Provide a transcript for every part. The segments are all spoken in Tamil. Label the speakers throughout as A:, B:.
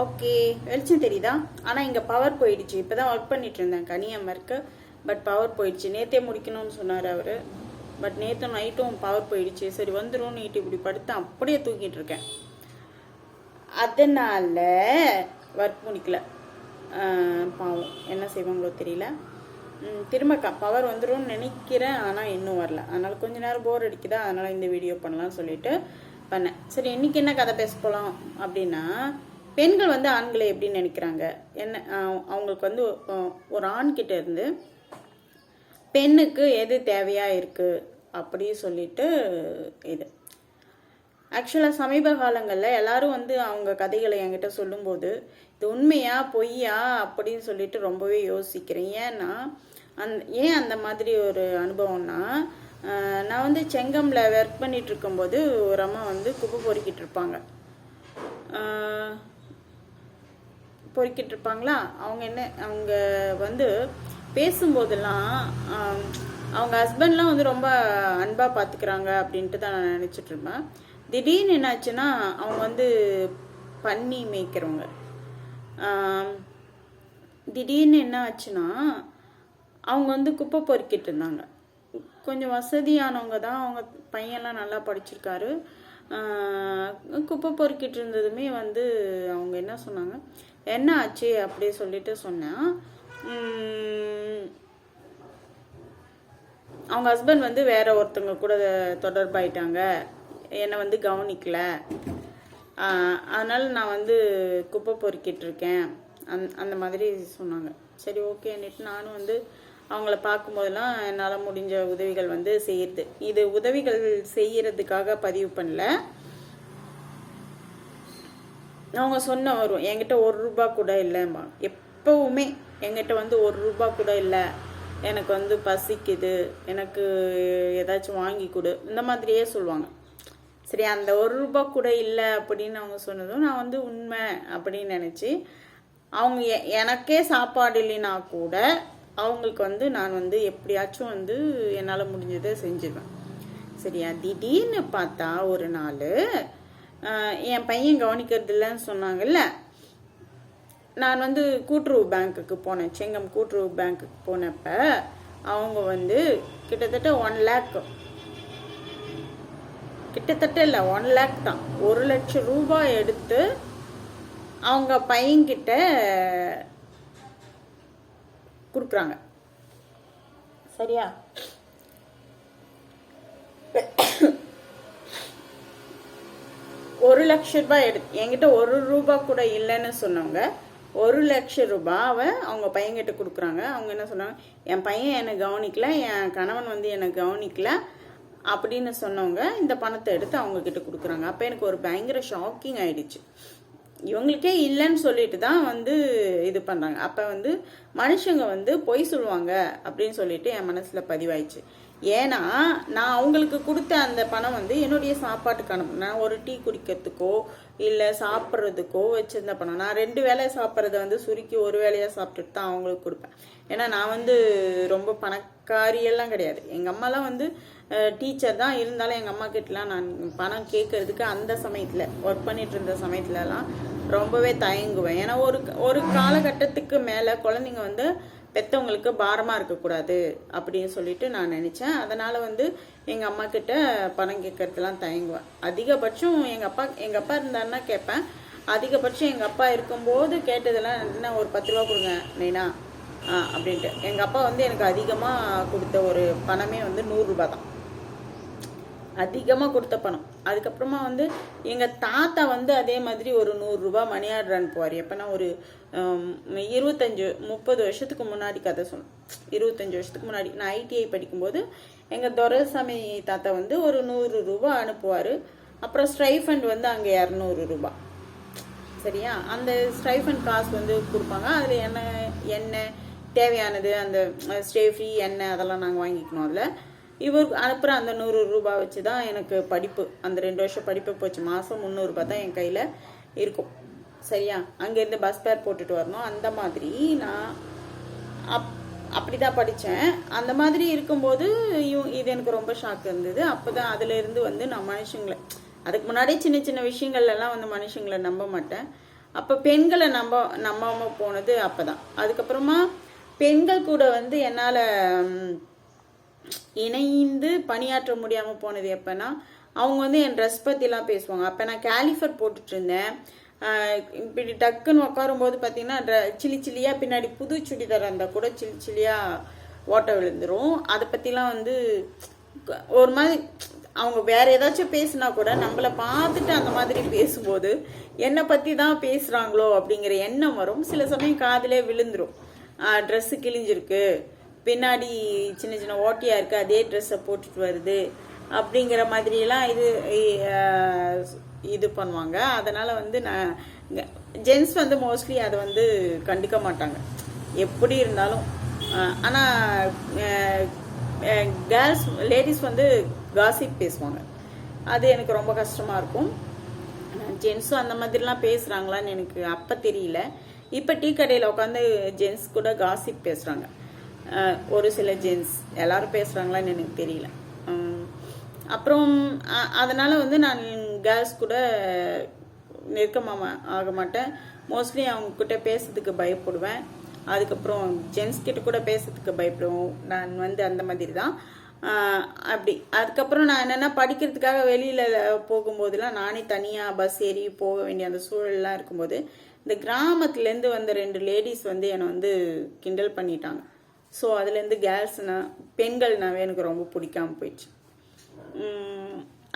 A: ஓகே. வெளிச்சம் தெரியுதா? ஆனால் இங்கே பவர் போயிடுச்சு. இப்போ தான் ஒர்க் பண்ணிட்டு இருந்தேன் கனியம்மருக்கு பட் பவர் போயிடுச்சு. நேத்தே முடிக்கணும்னு சொன்னார் அவர். பட் நேற்று நைட்டும் பவர் போயிடுச்சு. சரி வந்துடும் நீட்டு. இப்படி படுத்து அப்படியே தூக்கிட்டு இருக்கேன். அதனால ஒர்க் முடிக்கல. பாவம். என்ன செய்வாங்களோ தெரியல. திரும்பக்கா பவர் வந்துரும்னு நினைக்கிறேன். ஆனால் இன்னும் வரல. அதனால கொஞ்ச நேரம் போர் அடிக்குதா? அதனால இந்த வீடியோ பண்ணலாம்னு சொல்லிட்டு பண்ணேன். சரி இன்னைக்கு என்ன கதை பேச போகலாம் அப்படின்னா பெண்கள் வந்து ஆண்களை எப்படி நினைக்கிறாங்க? என்ன அவங்களுக்கு வந்து ஒரு ஆண்கிட்ட இருந்து பெண்ணுக்கு எது தேவையா இருக்கு அப்படி சொல்லிட்டு இது. ஆக்சுவலாக சமீப காலங்களில் எல்லாரும் வந்து அவங்க கதைகளை என்கிட்ட சொல்லும்போது இது உண்மையா பொய்யா அப்படின்னு சொல்லிட்டு ரொம்பவே யோசிக்கிறேன். ஏன்னா அந் ஏன் அந்த மாதிரி ஒரு அனுபவம்னா நான் வந்து செங்கம்ல ஒர்க் பண்ணிட்டு இருக்கும்போது ஒரு அம்மா வந்து குப்பை பொறுக்கிட்டு இருப்பாங்க. பொறுக்கிட்டு இருப்பாங்களா அவங்க என்ன அவங்க வந்து பேசும்போதெல்லாம் அவங்க ஹஸ்பண்ட்லாம் வந்து ரொம்ப அன்பாக பார்த்துக்கிறாங்க அப்படின்ட்டு தான் நான் நினச்சிட்டு இருப்பேன் திடீர்னு என்னாச்சுன்னா அவங்க வந்து பன்னி மேய்க்கிறவங்க. திடீர்னு என்ன ஆச்சுன்னா அவங்க வந்து குப்பை பொறுக்கிட்டு இருந்தாங்க கொஞ்சம் வசதியானவங்க தான் அவங்க பையன்லாம் நல்லா படிச்சிருக்காரு. குப்பை பொறுக்கிட்டு இருந்ததுமே வந்து அவங்க என்ன சொன்னாங்க என்ன ஆச்சு அப்படி சொல்லிட்டு சொன்னேன் அவங்க ஹஸ்பண்ட் வந்து வேற ஒருத்தவங்க கூட தொடர்பாயிட்டாங்க. என்னை வந்து கவனிக்கல. அதனால் அதனால நான் வந்து குப்பை பொறுக்கிட்டு இருக்கேன். அந் அந்த மாதிரி சொன்னாங்க. சரி ஓகேன்னுட்டு நானும் வந்து அவங்கள பார்க்கும்போதெல்லாம் என்னால் முடிஞ்ச உதவிகள் வந்து செய்யுது இது உதவிகள் செய்யறதுக்காக பதிவு பண்ணல. அவங்க சொன்ன வரும் என்கிட்ட ஒரு ரூபா கூட இல்லைம்மா. எப்பவுமே என்கிட்ட வந்து ஒரு ரூபா கூட இல்லை. எனக்கு வந்து பசிக்குது. எனக்கு ஏதாச்சும் வாங்கி கொடு. இந்த மாதிரியே சொல்லுவாங்க. சரி அந்த ஒரு ரூபா கூட இல்லை அப்படின்னு அவங்க சொன்னதும் நான் வந்து உண்மை அப்படின்னு நினச்சி அவங்க எ- எனக்கே சாப்பாடு இல்லைனா கூட அவங்களுக்கு வந்து நான் வந்து எப்படியாச்சும் வந்து என்னால் முடிஞ்சதை செஞ்சிருவேன். சரியா? திடீர்னு பார்த்தா ஒரு நாள் என் பையன் கவனிக்கிறது இல்லைன்னு சொன்னாங்கல்ல. நான் வந்து கூட்டுறவு பேங்க்குக்கு போனேன். செங்கம் கூட்டுறவு பேங்க்குக்கு போனப்ப அவங்க வந்து கிட்டத்தட்ட ஒன் லேக் கிட்டத்தட்ட இல்லை ஒன் லேக் தான். ஒரு லட்சம் ரூபாய் எடுத்து அவங்க பையன்கிட்ட கொடுக்குறாங்க. சரியா? ஒரு லட்ச ரூபாய் எடு என்கிட்ட ஒரு ரூபா கூட இல்லைன்னு சொன்னவங்க ஒரு லட்ச ரூபாவை அவங்க பையன்கிட்ட கொடுக்குறாங்க. அவங்க என்ன சொன்னாங்க என் பையன் என்னை கவனிக்கல என் கணவன் வந்து என்னை கவனிக்கல அப்படின்னு சொன்னவங்க இந்த பணத்தை எடுத்து அவங்க கிட்ட கொடுக்குறாங்க. அப்போ எனக்கு ஒரு பயங்கர ஷாக்கிங் ஆயிடுச்சு. இவங்களுக்கே இல்லைன்னு சொல்லிட்டு தான் வந்து இது பண்ணுறாங்க அப்போ வந்து மனுஷங்க வந்து பொய் சொல்லுவாங்க அப்படின்னு சொல்லிட்டு என் மனசில் பதிவாயிடுச்சு. ஏன்னா நான் அவங்களுக்கு கொடுத்த அந்த பணம் வந்து என்னுடைய சாப்பாட்டுக்கான நான் ஒரு டீ குடிக்கிறதுக்கோ இல்லை சாப்பிட்றதுக்கோ வச்சிருந்த பணம். நான் ரெண்டு வேளை சாப்பிட்றத வந்து சுருக்கி ஒரு வேலையாக சாப்பிட்டுட்டு தான் அவங்களுக்கு கொடுப்பேன். ஏன்னா நான் வந்து ரொம்ப பணக்காரியெல்லாம் கிடையாது. எங்கள் அம்மாலாம் வந்து டீச்சர் தான். இருந்தாலும் எங்கள் அம்மா கிட்டலாம் நான் பணம் கேட்கறதுக்கு அந்த சமயத்தில் ஒர்க் பண்ணிட்டு இருந்த சமயத்துலலாம் ரொம்பவே தயங்குவேன். ஏன்னா ஒரு ஒரு காலகட்டத்துக்கு மேலே குழந்தைங்க வந்து பெற்றவங்களுக்கு பாரமாக இருக்கக்கூடாது அப்படின்னு சொல்லிட்டு நான் நினச்சேன். அதனால் வந்து எங்கள் அம்மா கிட்ட பணம் கேட்கறதுலாம் தயங்குவேன். அதிகபட்சம் எங்கள் அப்பா எங்கள் அப்பா இருந்தாருன்னா கேட்பேன். அதிகபட்சம் எங்கள் அப்பா இருக்கும்போது கேட்டதெல்லாம் என்ன ஒரு பத்து ரூபா கொடுங்க நைனா அப்படின்ட்டு. எங்கள் அப்பா வந்து எனக்கு அதிகமாக கொடுத்த ஒரு பணமே வந்து நூறுரூபா தான் அதிகமாக கொடுத்த பணம். அதுக்கப்புறமா வந்து எங்கள் தாத்தா வந்து அதே மாதிரி ஒரு நூறுரூபா மணி ஆர்டர் அனுப்புவார் எப்போனா ஒரு இருபத்தஞ்சு முப்பது வருஷத்துக்கு முன்னாடி கதை சொன்னேன் இருபத்தஞ்சு வருஷத்துக்கு முன்னாடி. நான் ஐடிஐ படிக்கும்போது எங்கள் துரைசாமி தாத்தா வந்து ஒரு நூறு ரூபா அனுப்புவார். அப்புறம் ஸ்ட்ரைஃபண்ட் வந்து அங்கே இரநூறு ரூபா சரியா? அந்த ஸ்ட்ரைஃபண்ட் காசு வந்து கொடுப்பாங்க. அதில் என்ன எண்ணெய் தேவையானது அந்த ஸ்டே ஃப்ரீ எண்ணெய் அதெல்லாம் நாங்கள் வாங்கிக்கணும் அதில். இவர் அனுப்புகிற அந்த நூறு ரூபாய் வச்சு தான் எனக்கு படிப்பு. அந்த ரெண்டு வருஷம் படிப்பு போச்சு. மாதம் முந்நூறுரூபா தான் என் கையில் இருக்கும். சரியா? அங்கேருந்து பஸ் பேர் போட்டுட்டு வரணும். அந்த மாதிரி நான் அப் அப்படி தான் படித்தேன் அந்த மாதிரி இருக்கும்போது இவ- இது எனக்கு ரொம்ப ஷாக் இருந்தது. அப்போ தான் அதுலேருந்து வந்து நான் மனுஷங்களை அதுக்கு முன்னாடி சின்ன சின்ன விஷயங்கள்லாம் வந்து மனுஷங்களை நம்ப மாட்டேன். அப்போ பெண்களை நம்ப நம்பாமல் போனது அப்போ தான் அதுக்கப்புறமா பெண்கள் கூட வந்து என்னால் இணைந்து பணியாற்ற முடியாமல் போனது எப்போனா அவங்க வந்து என் ட்ரெஸ் பற்றிலாம் பேசுவாங்க. அப்போ நான் கேலிஃபர் போட்டுட்டு இருந்தேன் இப்படி டக்குன்னு உட்காரும்போது பார்த்தீங்கன்னா ட்ர- சில்லி சில்லியாக பின்னாடி புது சுடிதார் இருந்தால் கூட சில்லி சில்லியாக ஓட்ட விழுந்துரும். அதை பற்றிலாம் வந்து ஒரு மாதிரி அவங்க வேற ஏதாச்சும் பேசினா கூட நம்மளை பார்த்துட்டு அந்த மாதிரி பேசும்போது என்னை பற்றி தான் பேசுகிறாங்களோ அப்படிங்கிற எண்ணம் வரும். சில சமயம் காதிலே விழுந்துரும். ட்ரெஸ்ஸு கிழிஞ்சிருக்கு. பின்னாடி சின்ன சின்ன ஓட்டியாக இருக்குது அதே ட்ரெஸ்ஸை போட்டுட்டு வருது. அப்படிங்கிற மாதிரியெல்லாம் இது இது பண்ணுவாங்க. அதனால் வந்து நான் ஜென்ஸ் வந்து மோஸ்ட்லி அதை வந்து கண்டுக்க மாட்டாங்க. எப்படி இருந்தாலும் ஆனால் கேர்ள்ஸ் லேடிஸ் வந்து காசிப் பேசுவாங்க. அது எனக்கு ரொம்ப கஷ்டமாக இருக்கும். ஜென்ஸும் அந்த மாதிரிலாம் பேசுகிறாங்களான்னு எனக்கு அப்போ தெரியல. இப்போ டீ கடையில் உட்காந்து ஜென்ஸ் கூட காசிப் பேசுகிறாங்க ஒரு சில ஜென்ஸ் எல்லாரும் பேசுகிறாங்களான்னு எனக்கு தெரியல. அப்புறம் அதனால் அதனால வந்து நான் கேர்ள்ஸ் கூட நெருக்கமாக ஆக மாட்டேன். மோஸ்ட்லி அவங்க கிட்ட பேசுறதுக்கு பயப்படுவேன். அதுக்கப்புறம் ஜென்ஸ் கிட்ட கூட பேசுறதுக்கு பயப்படுவோம். நான் வந்து அந்த மாதிரி தான். அப்படி. அதுக்கப்புறம் நான் என்னென்னா படிக்கிறதுக்காக வெளியில் போகும்போதெல்லாம் நானே தனியாக பஸ் ஏறி போக வேண்டிய அந்த சூழல்லாம் இருக்கும்போது இந்த கிராமத்துலேருந்து வந்த ரெண்டு லேடிஸ் வந்து என்னை வந்து கிண்டல் பண்ணிட்டாங்க. ஸோ அதுலேருந்து கேர்ள்ஸ்னா பெண்கள்னாவே எனக்கு ரொம்ப பிடிக்காம போயிடுச்சு.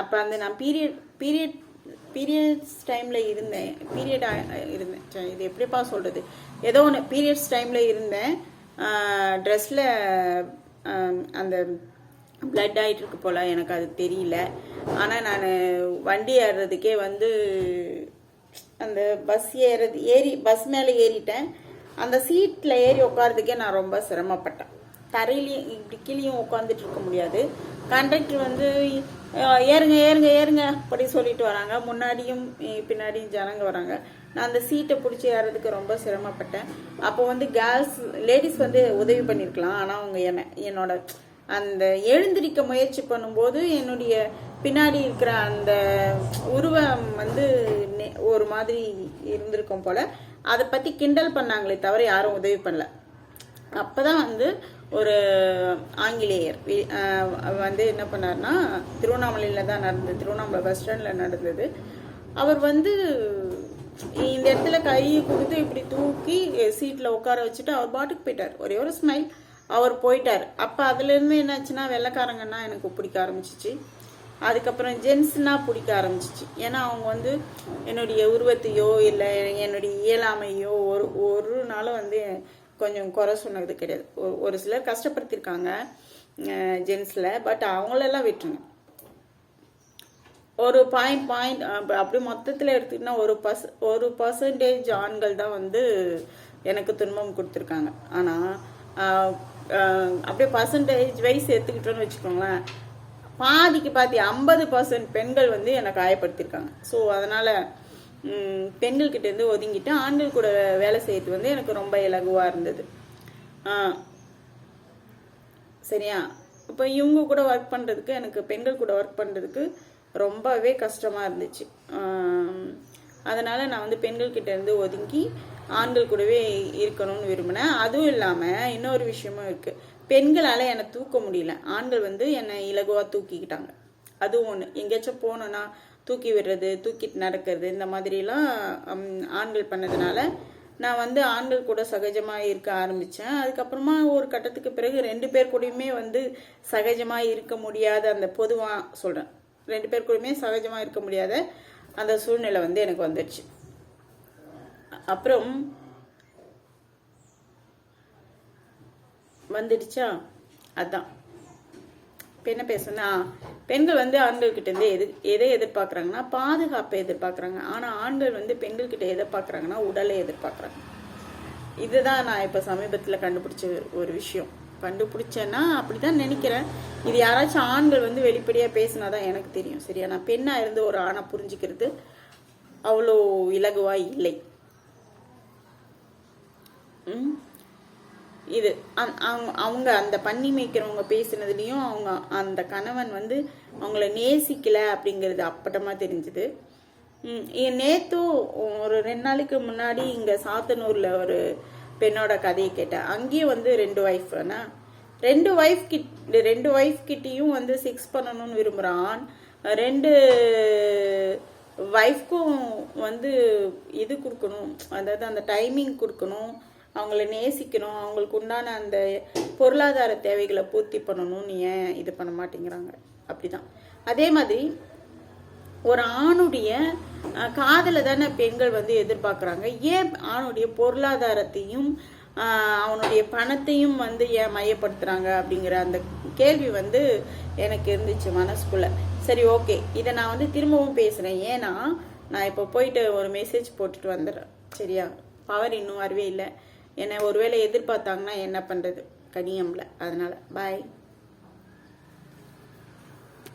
A: அப்போ அந்த நான் பீரியட் பீரியட் பீரியட்ஸ் டைமில் இருந்தேன். பீரியட் இருந்தேன். இது எப்படிப்பா சொல்கிறது ஏதோ ஒன்று பீரியட்ஸ் டைமில் இருந்தேன். ட்ரெஸ்ஸில் அந்த பிளட் ஆகிட்டு இருக்கு போல் எனக்கு அது தெரியல. ஆனால் நான் வண்டி ஏறுறதுக்கே வந்து அந்த பஸ் ஏறது ஏறி பஸ் மேலே ஏறிட்டேன். அந்த சீட்டில் ஏறி உட்காரதுக்கே நான் ரொம்ப சிரமப்பட்டேன். தரையிலையும் இப்படி கீழேயும் உட்காந்துட்டு இருக்க முடியாது. கண்டக்டர் வந்து ஏறுங்க ஏறுங்க ஏறுங்க அப்படி சொல்லிட்டு வராங்க. முன்னாடியும் பின்னாடியும் ஜனங்க வராங்க. நான் அந்த சீட்டை பிடிச்சி ஏறதுக்கு ரொம்ப சிரமப்பட்டேன். அப்போ வந்து கேர்ள்ஸ் லேடிஸ் வந்து உதவி பண்ணியிருக்கலாம் ஆனால் அவங்க என்ன என்னோட அந்த எழுந்திருக்க முயற்சி பண்ணும்போது என்னுடைய பின்னாடி இருக்கிற அந்த உருவம் வந்து நெ- ஒரு மாதிரி இருந்திருக்கும் போல. அதை பற்றி கிண்டல் பண்ணாங்களே தவிர யாரும் உதவி பண்ணல. அப்பதான் வந்து ஒரு ஆங்கிலேயர் வந்து என்ன பண்ணார்னா திருவண்ணாமலையில் தான் நடந்தது திருவண்ணாமலை பஸ் ஸ்டாண்டில் நடந்தது. அவர் வந்து இந்த இடத்துல கையை கொடுத்து இப்படி தூக்கி சீட்டில் உட்கார வச்சுட்டு அவர் பாட்டுக்கு போயிட்டார். ஒரே ஒரு ஸ்மைல் அவர் போயிட்டார். அப்போ அதுலேருந்து என்னாச்சுன்னா வெள்ளைக்காரங்கன்னா எனக்கு பிடிக்க ஆரம்பிச்சிச்சு. அதுக்கப்புறம் ஜென்ஸ்னா பிடிக்க ஆரம்பிச்சிச்சு. ஏன்னா அவங்க வந்து என்னுடைய உருவத்தையோ இல்லை என்னுடைய இயலாமையோ ஒரு ஒரு நாளும் வந்து கொஞ்சம் குறை சொன்னது கிடையாது. ஒரு- ஒரு சிலர் கஷ்டப்படுத்தியிருக்காங்க ஜென்ஸில் பட் அவங்களெல்லாம் விட்டுருங்க. ஒரு பாயிண்ட் பாயிண்ட் அப்படியே மொத்தத்தில் எடுத்துக்கிட்டா ஒரு பர்ச ஒரு பர்சன்டேஜ் ஆண்கள் தான் வந்து எனக்கு துன்பம் கொடுத்துருக்காங்க. ஆனால் அப்படியே பர்சன்டேஜ் வைஸ் எடுத்துக்கிட்டோன்னு வச்சுக்கோங்களேன் பாதிக்கு பாதி ஐம்பது பர்சன்ட் பெண்கள் வந்து என்னை காயப்படுத்தியிருக்காங்க ஸோ அதனால் பெண்கள்கிட்டேருந்து ஒதுங்கிட்டு ஆண்கள் கூட வேலை செய்யறது வந்து எனக்கு ரொம்ப இலகுவாக இருந்தது. ஆ, சரியா? இப்போ இவங்க கூட ஒர்க் பண்ணுறதுக்கு எனக்கு பெண்கள் கூட ஒர்க் பண்ணுறதுக்கு ரொம்பவே கஷ்டமாக இருந்துச்சு. அதனால் நான் வந்து பெண்கள் ஒதுங்கி ஆண்கள் கூடவே இருக்கணும்னு விரும்பினேன். அதுவும் இல்லாமல் இன்னொரு விஷயமும் இருக்குது பெண்களால் என்னை தூக்க முடியல. ஆண்கள் வந்து என்னை இலகுவாக தூக்கிக்கிட்டாங்க. அதுவும் ஒன்று எங்கேயாச்சும் போனோன்னா தூக்கி விடுறது தூக்கிட்டு நடக்கிறது இந்த மாதிரிலாம் ஆண்கள் பண்ணதுனால நான் வந்து ஆண்கள் கூட சகஜமாக இருக்க ஆரம்பித்தேன் அதுக்கப்புறமா ஒரு கட்டத்துக்கு பிறகு ரெண்டு பேர் கூடயுமே வந்து சகஜமாக இருக்க முடியாத அந்த பொதுவாக சொல்கிறேன் ரெண்டு பேர் கூடயுமே சகஜமாக இருக்க முடியாத அந்த சூழ்நிலை வந்து எனக்கு வந்துடுச்சு அப்புறம் வந்துடுச்சா? அதான். இப்போ என்ன பேசுனா பெண்கள் வந்து ஆண்கள் கிட்ட இருந்து எது எதை எதிர்பார்க்குறாங்கன்னா பாதுகாப்பை எதிர்பார்க்குறாங்க. ஆனால் ஆண்கள் வந்து பெண்கள் கிட்ட எதை பார்க்குறாங்கன்னா உடலை எதிர்பார்க்குறாங்க. இதுதான் நான் இப்போ சமீபத்தில் கண்டுபிடிச்ச ஒரு விஷயம். கண்டுபிடிச்சேன்னா அப்படிதான் நினைக்கிறேன். இது யாராச்சும் ஆண்கள் வந்து வெளிப்படையாக பேசினாதான் எனக்கு தெரியும். சரியா? நான் பெண்ணாக இருந்து ஒரு ஆணை புரிஞ்சுக்கிறது அவ்வளோ இலகுவா இல்லை. ம்? இது அந்- அவங்க- அவங்க அந்த பண்ணி மேய்க்கிறவங்க பேசினதுலேயும் அவங்க அந்த கணவன் வந்து அவங்கள நேசிக்கல அப்படிங்கிறது அப்பட்டமாக தெரிஞ்சுது. ம், ஒரு ரெண்டு நாளைக்கு முன்னாடி இங்கே சாத்தனூரில் ஒரு பெண்ணோட கதையை கேட்டேன். அங்கேயும் வந்து ரெண்டு ஒய்ஃப் ரெண்டு ஒய்ஃப் கிட் ரெண்டு ஒய்ஃப் கிட்டேயும் வந்து சிக்ஸ் பண்ணணும்னு விரும்புகிறான் ரெண்டு ஒய்ஃப்க்கும் வந்து இது கொடுக்கணும். அதாவது அந்த டைமிங் கொடுக்கணும். அவங்கள நேசிக்கணும். அவங்களுக்கு உண்டான அந்த பொருளாதார தேவைகளை பூர்த்தி பண்ணணும்னு ஏன் இது பண்ண மாட்டேங்கிறாங்க? அப்படிதான். அதே மாதிரி ஒரு ஆணுடைய காதலை தானே பெண்கள் வந்து எதிர்பார்க்குறாங்க. ஏன் ஆணுடைய பொருளாதாரத்தையும் அவனுடைய பணத்தையும் வந்து ஏன் மையப்படுத்துகிறாங்க அப்படிங்கிற அந்த கேள்வி வந்து எனக்கு இருந்துச்சு மனசுக்குள்ள. சரி ஓகே. இதை நான் வந்து திரும்பவும் பேசுகிறேன் ஏன்னா நான் இப்போ போயிட்டு ஒரு மெசேஜ் போட்டுட்டு வந்துடுறேன். சரியா? பவர் இன்னும் வரவே இல்லை. என்னை ஒருவேளை எதிர்பார்த்தாங்கன்னா என்ன பண்ணுறது கனியம்ல. அதனால் பாய்